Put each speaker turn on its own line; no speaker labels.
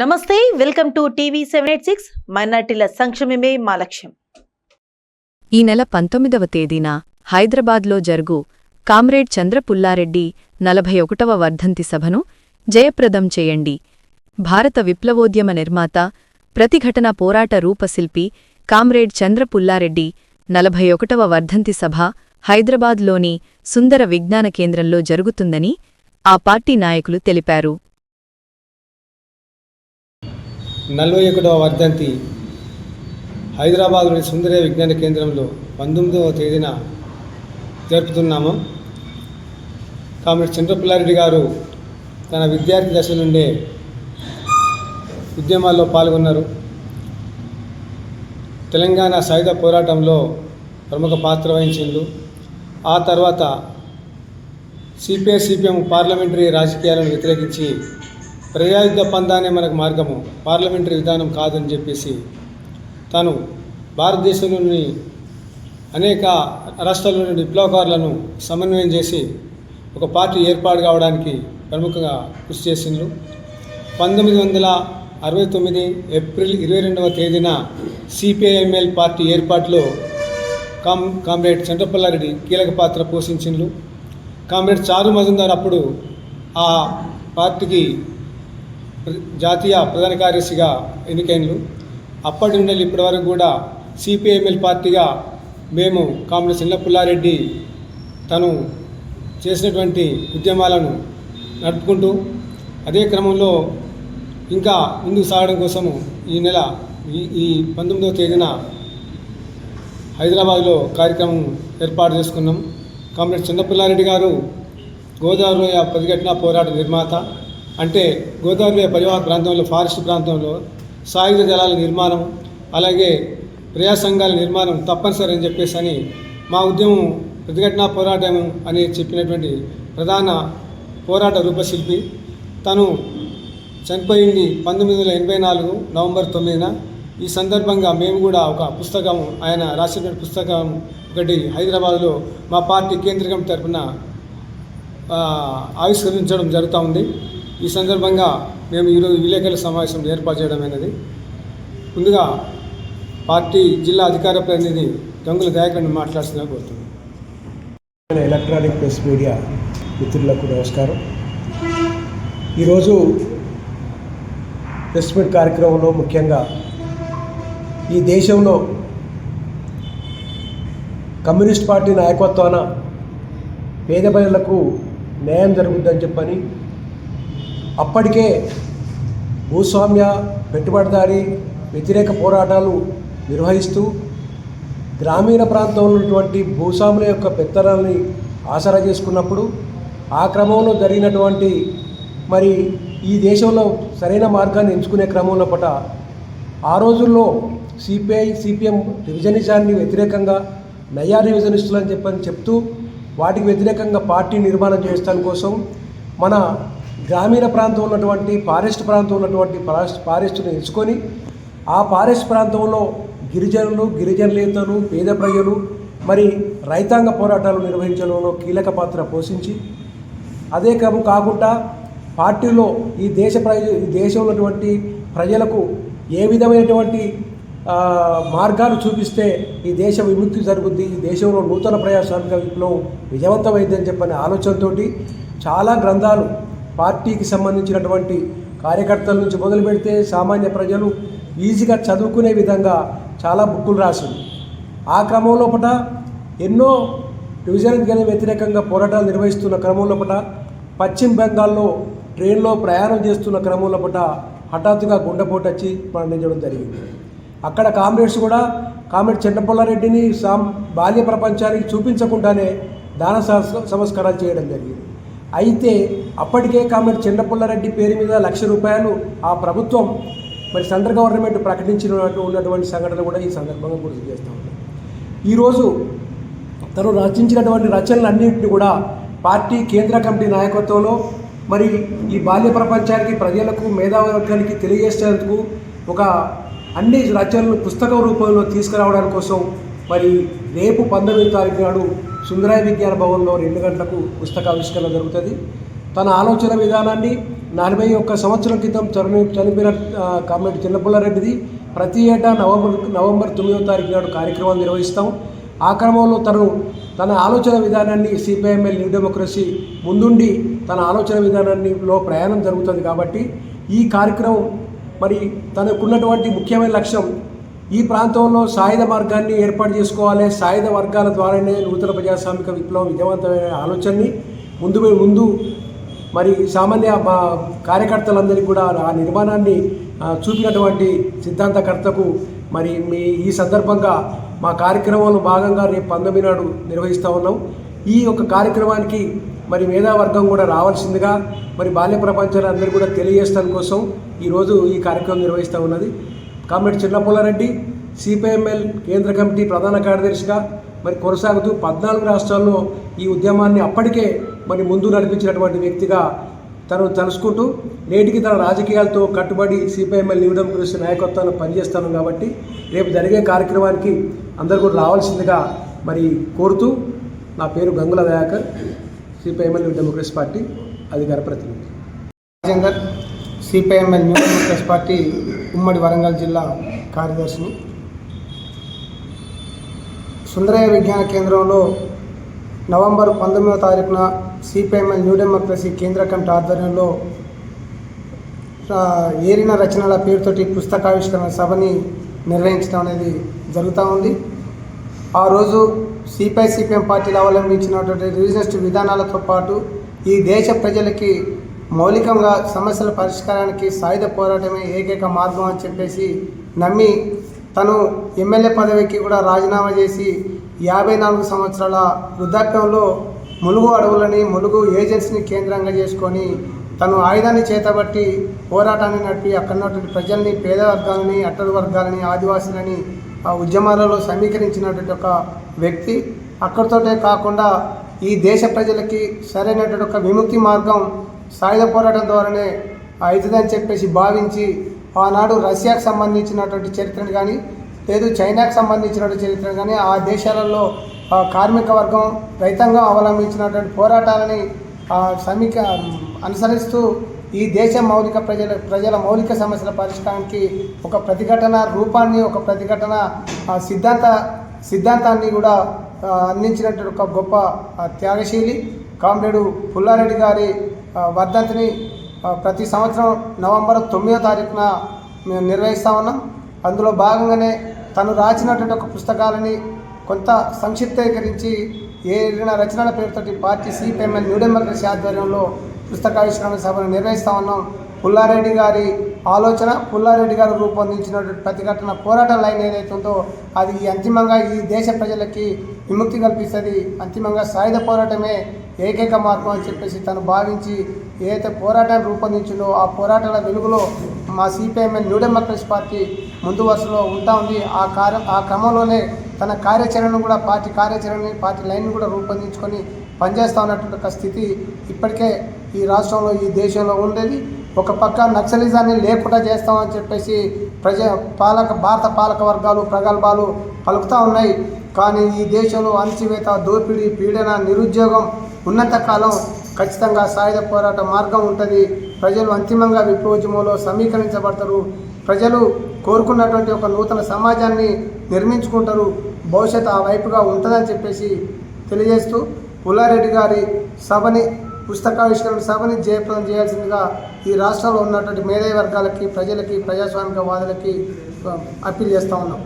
నమస్తే welcome to TV seven eight six. మైనార్టీల సంక్షేమమే మా లక్ష్యం.
ఈ నెల పంతొమ్మిదవ తేదీన హైదరాబాద్లో జరుగు కామ్రేడ్ చంద్రపుల్లారెడ్డి నలభై ఒకటవ వర్ధంతి సభను జయప్రదం చేయండి. భారత విప్లవోద్యమ నిర్మాత ప్రతిఘటన పోరాట రూపశిల్పి కామ్రేడ్ చంద్రపుల్లారెడ్డి నలభై ఒకటవ వర్ధంతి సభ హైదరాబాద్లోని సుందర విజ్ఞాన కేంద్రంలో జరుగుతుందని ఆ పార్టీ నాయకులు తెలిపారు.
నలభై ఒకటవ వర్ధంతి హైదరాబాద్లోని సుందర విజ్ఞాన కేంద్రంలో పంతొమ్మిదవ తేదీన జరుపుతున్నాము. కామ్రేడ్ చంద్రపుల్లారెడ్డి గారు తన విద్యార్థి దశ నుండే ఉద్యమాల్లో పాల్గొన్నారు. తెలంగాణ సాయుధ పోరాటంలో ప్రముఖ పాత్ర వహించిండు. ఆ తర్వాత సిపిఐ సిపిఎం పార్లమెంటరీ రాజకీయాలను వ్యతిరేకించి ప్రజాయుద్ధ పందానే మనకు మార్గము పార్లమెంటరీ విధానం కాదని చెప్పేసి తాను భారతదేశంలోని అనేక రాష్ట్రాల్లోని విప్లవకారులను సమన్వయం చేసి ఒక పార్టీ ఏర్పాటు కావడానికి ప్రముఖంగా కృషి చేసిండ్రు. పంతొమ్మిది వందల అరవై తొమ్మిది ఏప్రిల్ ఇరవై రెండవ తేదీన సిపిఐఎంఎల్ పార్టీ ఏర్పాటులో కామ్ కామ్రేడ్ చంద్రపల్లారెడ్డి కీలక పాత్ర పోషించిండ్రు. కామ్రేడ్ చారు మజుందార్ అప్పుడు ఆ పార్టీకి జాతీయ ప్రధాన కార్యదర్శిగా ఎన్నికైనలు. అప్పటి నుండి ఇప్పటి వరకు కూడా సిపిఐఎంఎల్ పార్టీగా మేము కామ్రేడ్ చిన్న పుల్లారెడ్డి తను చేసినటువంటి ఉద్యమాలను నడుపుకుంటూ అదే క్రమంలో ఇంకా ముందుకు సాగడం కోసము ఈ నెల ఈ ఈ పంతొమ్మిదవ తేదీన హైదరాబాద్లో కార్యక్రమం ఏర్పాటు చేసుకున్నాం. కామ్రేడ్ చిన్నపిల్లారెడ్డి గారు గోదావరి ప్రతిఘటన పోరాట నిర్మాత. అంటే గోదావరి పరివాహక ప్రాంతంలో ఫారెస్ట్ ప్రాంతంలో సాయుధ జలాల నిర్మాణం అలాగే ప్రజా సంఘాల నిర్మాణం తప్పనిసరి అని చెప్పేసి అని మా ఉద్యమం ప్రతిఘటన పోరాటం అని చెప్పినటువంటి ప్రధాన పోరాట రూపశిల్పి. తను చనిపోయింది పంతొమ్మిది వందల ఎనభై నాలుగు నవంబర్ తొమ్మిదిన. ఈ సందర్భంగా మేము కూడా ఒక పుస్తకం ఆయన రాసినటువంటి పుస్తకం ఒకటి హైదరాబాద్లో మా పార్టీ కేంద్రకం తరపున ఆవిష్కరించడం జరుగుతూ ఉంది. ఈ సందర్భంగా మేము ఈరోజు విలేకరుల సమావేశం ఏర్పాటు చేయడం అనేది ముందుగా పార్టీ జిల్లా అధికార ప్రతినిధి గంగుల దయాకర్ని మాట్లాడుతున్నా కోరుతున్నాను
ఎలక్ట్రానిక్ ప్రెస్ మీడియా మిత్రులకు నమస్కారం. ఈరోజు ప్రెస్ మీట్ కార్యక్రమంలో ముఖ్యంగా ఈ దేశంలో కమ్యూనిస్ట్ పార్టీ నాయకత్వాన పేద ప్రజలకు న్యాయం జరుగుద్దని చెప్పని అప్పటికే భూస్వామ్య పెట్టుబడిదారి వ్యతిరేక పోరాటాలు నిర్వహిస్తూ గ్రామీణ ప్రాంతంలో ఉన్నటువంటి భూస్వాముల యొక్క పెత్తనాల్ని ఆసరా చేసుకున్నప్పుడు ఆ క్రమంలో జరిగినటువంటి మరి ఈ దేశంలో సరైన మార్గాన్ని ఎంచుకునే క్రమంలో పట ఆ రోజుల్లో సిపిఐ సిపిఎం రివిజనిజాన్ని వ్యతిరేకంగా నయా రివిజనిస్టులు అని చెప్పని చెప్తూ వాటికి వ్యతిరేకంగా పార్టీ నిర్మాణం చేయడం కోసం మన గ్రామీణ ప్రాంతం ఉన్నటువంటి ఫారెస్ట్ ప్రాంతం ఉన్నటువంటి ఫారెస్ట్ ఫారెస్ట్ను ఎంచుకొని ఆ ఫారెస్ట్ ప్రాంతంలో గిరిజనులు గిరిజనులేతలు పేద ప్రజలు మరి రైతాంగ పోరాటాలు నిర్వహించడంలో కీలక పాత్ర పోషించి అదే క్రమం కాకుండా పార్టీలో ఈ దేశ ప్రజ ఈ దేశంలో ఉన్నటువంటి ప్రజలకు ఏ విధమైనటువంటి మార్గాలు చూపిస్తే ఈ దేశ విముక్తి జరుగుద్ది ఈ దేశంలో నూతన ప్రజాస్వామిక విప్లవం విజయవంతమైందని చెప్పని ఆలోచనతోటి చాలా గ్రంథాలు పార్టీకి సంబంధించినటువంటి కార్యకర్తల నుంచి మొదలు పెడితే సామాన్య ప్రజలు ఈజీగా చదువుకునే విధంగా చాలా బుక్కులు రాసింది. ఆ క్రమంలో పట ఎన్నో డివిజన్ గల వ్యతిరేకంగా పోరాటాలు నిర్వహిస్తున్న క్రమంలో పట పశ్చిమ బెంగాల్లో ట్రైన్లో ప్రయాణం చేస్తున్న క్రమంలో పట హఠాత్తుగా గుండెపోటు వచ్చి మరణించడం జరిగింది. అక్కడ కామ్రేడ్స్ కూడా కామ్రేడ్ చెన్నపల్లారెడ్డిని సాం బాల్య ప్రపంచానికి చూపించకుండానే దాన సంస్కారాలు చేయడం జరిగింది. అయితే అప్పటికే కామ్రేడ్ చెన్నపల్లారెడ్డి పేరు మీద లక్ష రూపాయలు ఆ ప్రభుత్వం మరి సెంట్రల్ గవర్నమెంట్ ప్రకటించిన ఉన్నటువంటి సంఘటన కూడా ఈ సందర్భంగా గుర్తు చేస్తూ ఉన్నాం. ఈరోజు తను రచించినటువంటి రచనలన్నింటినీ కూడా పార్టీ కేంద్ర కమిటీ నాయకత్వంలో మరి ఈ బాల్య ప్రపంచానికి ప్రజలకు మేధావర్గానికి తెలియజేసేందుకు ఒక అన్ని రచనలు పుస్తక రూపంలో తీసుకురావడానికి కోసం మరి రేపు పంతొమ్మిది తారీఖు నాడు సుందరాయ విజ్ఞాన భవన్లో రెండు గంటలకు పుస్తకావిష్కరణ జరుగుతుంది. తన ఆలోచన విధానాన్ని నలభై ఒక్క సంవత్సరం క్రితం చని చనిపోయిన ఆ, చిన్నపుల్లారెడ్డిది ప్రతి ఏటా నవంబర్ నవంబర్ తొమ్మిదవ తారీఖు నాడు కార్యక్రమం నిర్వహిస్తాం. ఆ క్రమంలో తను తన ఆలోచన విధానాన్ని సిపిఐఎంఎల్ న్యూ డెమోక్రసీ ముందుండి తన ఆలోచన విధానాన్నిలో ప్రయాణం జరుగుతుంది కాబట్టి ఈ కార్యక్రమం మరి తనకున్నటువంటి ముఖ్యమైన లక్ష్యం ఈ ప్రాంతంలో సాయుధ మార్గాన్ని ఏర్పాటు చేసుకోవాలి. సాయుధ వర్గాల ద్వారానే నూతన ప్రజాస్వామిక విప్లవం విజయవంతమైన ఆలోచనని ముందు ముందు మరి సామాన్య మా కార్యకర్తలందరికీ కూడా ఆ నిర్మాణాన్ని చూపినటువంటి సిద్ధాంతకర్తకు మరి మీ ఈ సందర్భంగా మా కార్యక్రమంలో భాగంగా రేపు పంతొమ్మిది నాడు నిర్వహిస్తూ ఉన్నాం. ఈ యొక్క కార్యక్రమానికి మరి మేధావర్గం కూడా రావాల్సిందిగా మరి బాల్య ప్రపంచాన్ని అందరూ కూడా తెలియజేస్తాని కోసం ఈరోజు ఈ కార్యక్రమం నిర్వహిస్తూ ఉన్నది. కామ్రేడ్ చిన్నపుల్లారెడ్డి సిపిఎంఎల్ కేంద్ర కమిటీ ప్రధాన కార్యదర్శిగా మరి కొనసాగుతూ పద్నాలుగు రాష్ట్రాల్లో ఈ ఉద్యమాన్ని అప్పటికే మరి ముందు నడిపించినటువంటి వ్యక్తిగా తను తలుసుకుంటూ నేటికి తన రాజకీయాలతో కట్టుబడి సిపిఎంఎల్ న్యూ డెమోక్రసీ నాయకత్వంలో పనిచేస్తాను కాబట్టి రేపు జరిగే కార్యక్రమానికి అందరూ కూడా రావాల్సిందిగా మరి కోరుతూ నా పేరు Gangula Dayakar CPML new democracy party అధికార ప్రతినిధి.
Rajender CPML new democracy party ఉమ్మడి వరంగల్ జిల్లా కార్యదర్శిని. సుందరయ్య విజ్ఞాన కేంద్రంలో నవంబర్ పంతొమ్మిదవ తారీఖున సిపిఎంఎల్ న్యూ డెమోక్రసీ కేంద్ర కమిటీ ఆధ్వర్యంలో ఏరిన రచనల పేరుతోటి పుస్తకావిష్కరణ సభని నిర్వహించడం అనేది జరుగుతూ ఉంది. ఆ రోజు సిపిఐ సిపిఎం పార్టీలు అవలంబించినటువంటి రివిజనిస్ట్ విధానాలతో పాటు ఈ దేశ ప్రజలకి మౌలికంగా సమస్యల పరిష్కారానికి సాయుధ పోరాటమే ఏకైక మార్గం అని చెప్పేసి నమ్మి తను ఎమ్మెల్యే పదవికి కూడా రాజీనామా చేసి యాభై నాలుగు సంవత్సరాల వృద్ధాప్యంలో ములుగు అడవులని ములుగు ఏజెన్సీని కేంద్రంగా చేసుకొని తను ఆయుధాన్ని చేతబట్టి పోరాటాన్ని నడిపి అక్కడ ఉన్నటువంటి ప్రజల్ని పేద వర్గాలని అట్టడు వర్గాలని ఆదివాసులని ఆ ఉద్యమాలలో సమీకరించినటువంటి ఒక వ్యక్తి. అక్కడితోటే కాకుండా ఈ దేశ ప్రజలకి సరైనటువంటి ఒక విముక్తి మార్గం సాయుధ పోరాటం ద్వారానే అవుతుందని చెప్పేసి భావించి ఆనాడు రష్యాకు సంబంధించినటువంటి చరిత్రను కానీ లేదు చైనాకు సంబంధించినటువంటి చరిత్రను కానీ ఆ దేశాలలో కార్మిక వర్గం రైతాంగం అవలంబించినటువంటి పోరాటాలని సమీక అనుసరిస్తూ ఈ దేశ మౌలిక ప్రజల ప్రజల మౌలిక సమస్యల పరిష్కారానికి ఒక ప్రతిఘటన రూపాన్ని ఒక ప్రతిఘటన సిద్ధాంత సిద్ధాంతాన్ని కూడా అందించినటువంటి ఒక గొప్ప త్యాగశీలి కామ్రేడు పుల్లారెడ్డి గారి వర్ధంతిని ప్రతి సంవత్సరం నవంబర్ తొమ్మిదో తారీఖున మేము నిర్వహిస్తా ఉన్నాం. అందులో భాగంగానే తను రాసినటువంటి ఒక పుస్తకాలని కొంత సంక్షిప్తీకరించి ఏదైనా రచనల పేరుతోటి పార్టీ సిపిఎంఎల్ న్యూ డెమోక్రసీ ఆధ్వర్యంలో పుస్తకావిష్కరణ సభను నిర్వహిస్తా ఉన్నాం. పుల్లారెడ్డి గారి ఆలోచన పుల్లారెడ్డి గారు రూపొందించినటువంటి ప్రతిఘటన పోరాట లైన్ ఏదైతే ఉందో అది అంతిమంగా ఈ దేశ ప్రజలకి విముక్తి కల్పిస్తుంది. అంతిమంగా సాయుధ పోరాటమే ఏకైక మార్గం అని చెప్పేసి తను భావించి ఏదైతే పోరాటాన్ని రూపొందించిందో ఆ పోరాటాల వెలుగులో మా సిపిఐఎంఎల్ న్యూ డెమోక్రసీ పార్టీ ముందు వరుసలో ఉంటా ఉంది. ఆ కార్య ఆ క్రమంలోనే తన కార్యాచరణను కూడా పార్టీ కార్యాచరణని పార్టీ లైన్ కూడా రూపొందించుకొని పనిచేస్తూ ఉన్నటువంటి ఒక స్థితి ఇప్పటికే ఈ రాష్ట్రంలో ఈ దేశంలో ఉండేది. ఒక పక్క నక్సలిజాన్ని లేకుండా చేస్తామని చెప్పేసి ప్రజ పాలక భారత పాలక వర్గాలు ప్రగల్భాలు పలుకుతూ ఉన్నాయి. కానీ ఈ దేశంలో అణచివేత దోపిడీ పీడన నిరుద్యోగం ఉన్నత కాలం ఖచ్చితంగా సాయుధ పోరాట మార్గం ఉంటుంది. ప్రజలు అంతిమంగా విప్లవోద్యమంలో సమీకరించబడతారు. ప్రజలు కోరుకున్నటువంటి ఒక నూతన సమాజాన్ని నిర్మించుకుంటారు. భవిష్యత్ ఆ వైపుగా ఉంటుందని చెప్పేసి తెలియజేస్తూ పుల్లారెడ్డి గారి సభని పుస్తకావిష్కరణ సభని జయప్రదం చేయాల్సిందిగా ఈ రాష్ట్రంలో ఉన్నటువంటి మేధావి వర్గాలకి ప్రజలకి ప్రజాస్వామిక వాదులకి అప్పీల్ చేస్తూ ఉన్నాం.